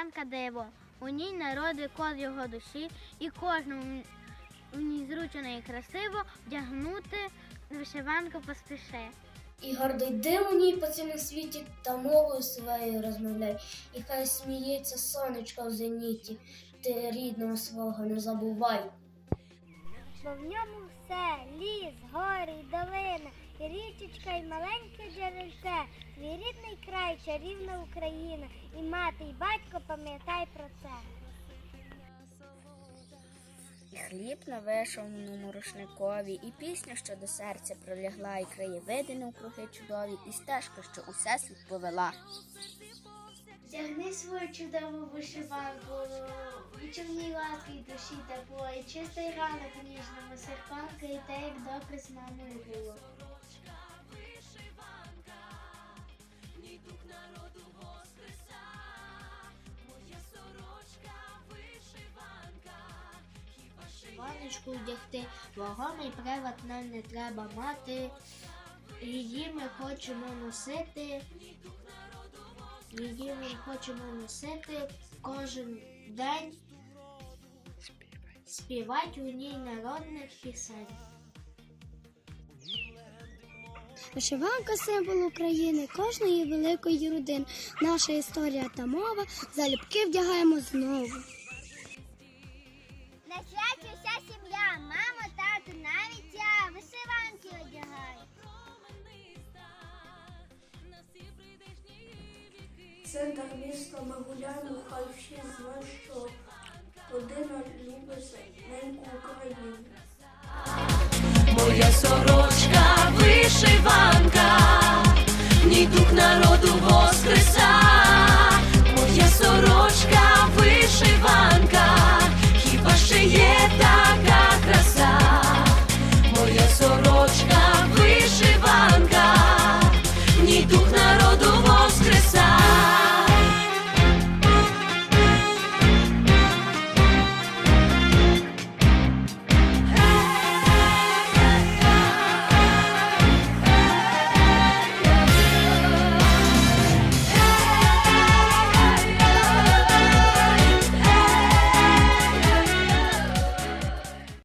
вишиванка диво. У ній народить код його душі, і кожному у ній зручно і красиво вдягнути вишиванку поспіши. І гордий дим у ній по цілому світі та мовою своєю розмовляй. І хай сміється сонечко в зеніті, ти рідного свого не забувай. Бо в ньому все ліс, гори й долина, і маленьке джерельце, твій рідний край, чарівна Україна, і мати, і батько пам'ятай про це. І хліб на вишовному рушникові, і пісня, що до серця пролягла, і краєвиди навкруги чудові, і стежка, що усе світ повела. Вдягни свою чудову вишиванку, відчувні ласки й душі тепло, і чистий ранок ніжному серпанка, і те, як добре з мамою було. Ванечку вдягти, вагомий привод нам не треба мати. Її ми хочемо носити. Її ми хочемо носити кожен день. Співати у ній народних пісень. Вишиванка символ України, кожної великої родини. Наша історія та мова. Залюбки вдягаємо знову. Центр міста ми гуляємо, хай всі знають, що родина любить неньку Україну.